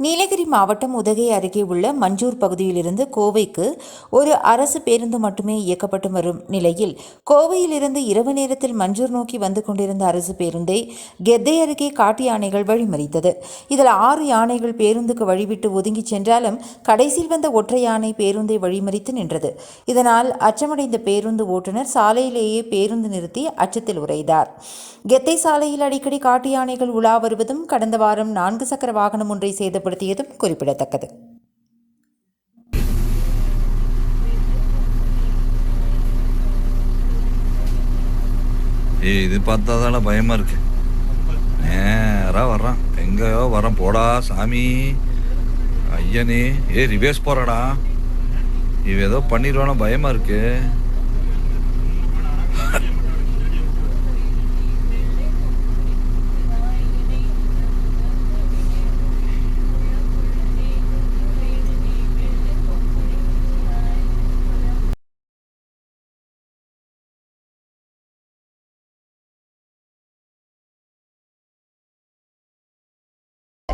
நீலகிரி மாவட்டம் உதகை அருகே உள்ள மஞ்சூர் பகுதியிலிருந்து கோவைக்கு ஒரு அரசு பேருந்து மட்டுமே இயக்கப்பட்டு வரும் நிலையில் கோவையிலிருந்து இரவு நேரத்தில் மஞ்சூர் நோக்கி வந்து கொண்டிருந்த அரசு பேருந்தை கெத்தை அருகே காட்டு யானைகள் வழிமறித்தது. இதில் ஆறு யானைகள் பேருந்துக்கு வழிவிட்டு ஒதுங்கிச் சென்றாலும் கடைசியில் வந்த ஒற்றை யானை பேருந்தை வழிமறித்து நின்றது. இதனால் அச்சமடைந்த பேருந்து ஓட்டுநர் சாலையிலேயே பேருந்து நிறுத்தி அச்சத்தில் உரைந்தார் கெத்தை சாலையில் அடிக்கடி காட்டு யானைகள் உலா வருவதும் கடந்த வாரம் நான்கு சக்கர வாகனம் ஒன்றை சேதப்படுத்தியதும் குறிப்பிடத்தக்கது. ஏய் இது பார்த்தாதான பயமா இருக்கு. நேரா வர்றான். எங்கேயோ வரான் போடா சாமி. ஐயனே. ஏ ரிவேஸ் போறடா இவ ஏதோ பண்ணிடுவானா பயமா இருக்கு.